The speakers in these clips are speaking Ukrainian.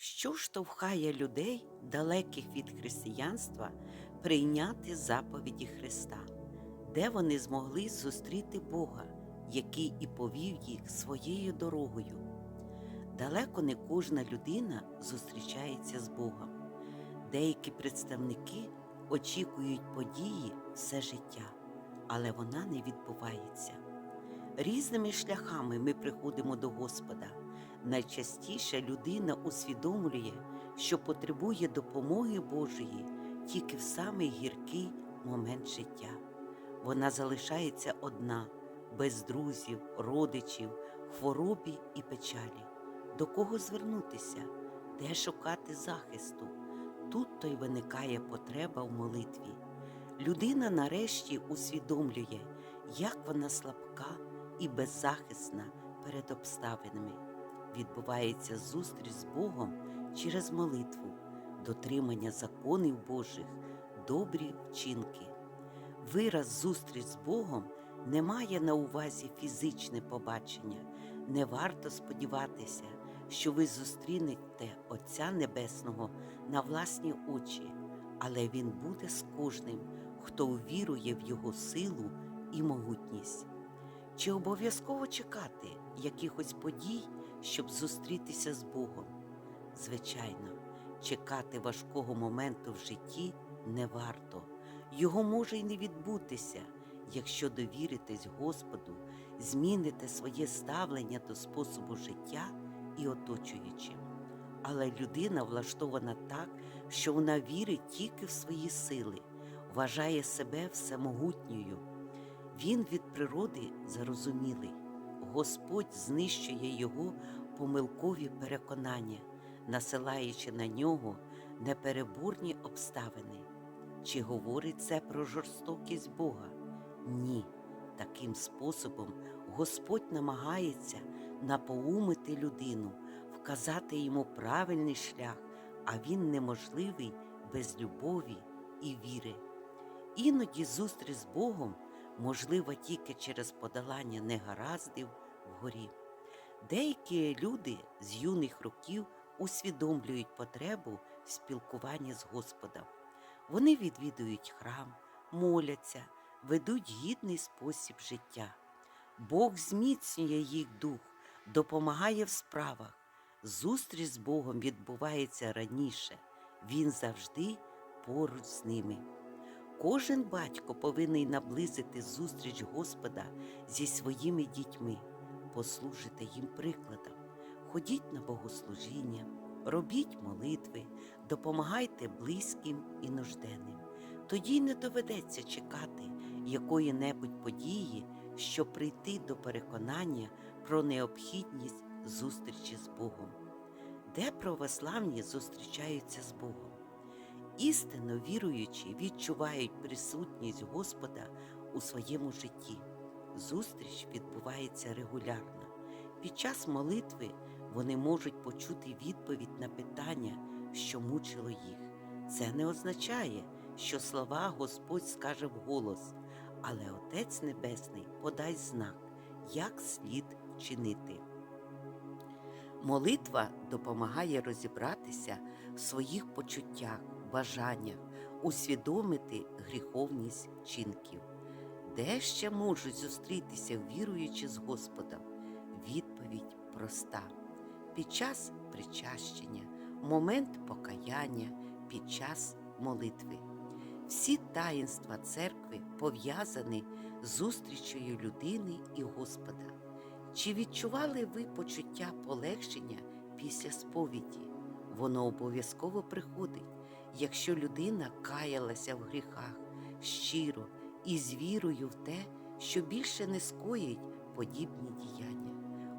Що штовхає людей, далеких від християнства, прийняти заповіді Христа, де вони змогли зустріти Бога, який і повів їх своєю дорогою? Далеко не кожна людина зустрічається з Богом. Деякі представники очікують події все життя, але вона не відбувається. Різними шляхами ми приходимо до Господа. Найчастіше людина усвідомлює, що потребує допомоги Божої тільки в самий гіркий момент життя. Вона залишається одна, без друзів, родичів, хворобі і печалі. До кого звернутися, де шукати захисту? Тут то й виникає потреба в молитві. Людина нарешті усвідомлює, як вона слабка і беззахисна перед обставинами. Відбувається зустріч з Богом через молитву, дотримання законів Божих, добрі вчинки. Вираз зустріч з Богом не має на увазі фізичне побачення. Не варто сподіватися, що ви зустрінете Отця Небесного на власні очі, але Він буде з кожним, хто увірує в Його силу і могутність. Чи обов'язково чекати якихось подій, щоб зустрітися з Богом? Звичайно, чекати важкого моменту в житті не варто. Його може й не відбутися, якщо довіритесь Господу, зміните своє ставлення до способу життя і оточуючим. Але людина влаштована так, що вона вірить тільки в свої сили, вважає себе всемогутньою. Він від природи зарозумілий. Господь знищує його помилкові переконання, насилаючи на нього непереборні обставини. Чи говорить це про жорстокість Бога? Ні. Таким способом Господь намагається напоумити людину, вказати йому правильний шлях, а він неможливий без любові і віри. Іноді зустріч з Богом можлива тільки через подолання негараздів вгорі. Деякі люди з юних років усвідомлюють потребу в спілкуванні з Господом. Вони відвідують храм, моляться, ведуть гідний спосіб життя. Бог зміцнює їх дух, допомагає в справах. Зустріч з Богом відбувається раніше, Він завжди поруч з ними. Кожен батько повинен наблизити зустріч Господа зі своїми дітьми, послужити їм прикладом. Ходіть на богослужіння, робіть молитви, допомагайте близьким і нужденним. Тоді не доведеться чекати якої-небудь події, щоб прийти до переконання про необхідність зустрічі з Богом. Де православні зустрічаються з Богом? Істинно віруючі відчувають присутність Господа у своєму житті. Зустріч відбувається регулярно. Під час молитви вони можуть почути відповідь на питання, що мучило їх. Це не означає, що слова Господь скаже вголос, але Отець Небесний подасть знак, як слід вчинити. Молитва допомагає розібратися в своїх почуттях, бажаннях, усвідомити гріховність вчинків. Де ще можуть зустрітися віруючи з Господом? Відповідь проста. Під час причащення, момент покаяння, під час молитви. Всі таїнства церкви пов'язані з зустрічею людини і Господа. Чи відчували ви почуття полегшення після сповіді? Воно обов'язково приходить, якщо людина каялася в гріхах щиро і з вірою в те, що більше не скоїть подібні діяння.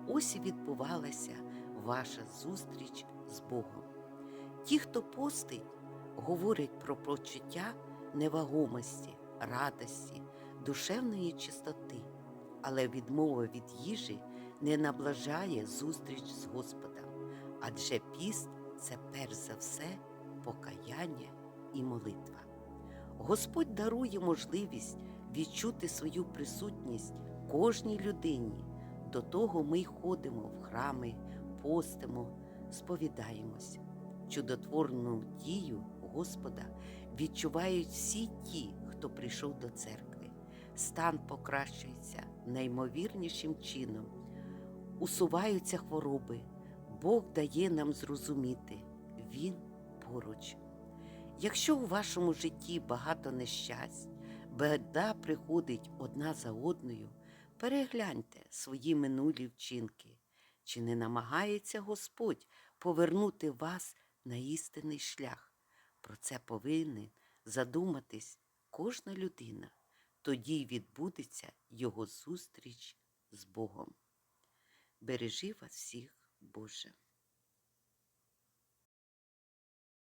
Ось і відбувалася ваша зустріч з Богом. Ті, хто постить, говорять про почуття невагомості, радості, душевної чистоти, але відмова від їжі не наближає зустріч з Господом, адже піст це перш за все покаяння і молитва. Господь дарує можливість відчути свою присутність кожній людині. До того ми й ходимо в храми, постимо, сповідаємось. Чудотворну дію Господа відчувають всі ті, хто прийшов до церкви. Стан покращується неймовірнішим чином, усуваються хвороби. Бог дає нам зрозуміти, Він поруч. Якщо у вашому житті багато нещасть, беда приходить одна за одною, перегляньте свої минулі вчинки. Чи не намагається Господь повернути вас на істинний шлях? Про це повинен задуматись кожна людина. Тоді й відбудеться його зустріч з Богом. Бережи вас всіх, Боже.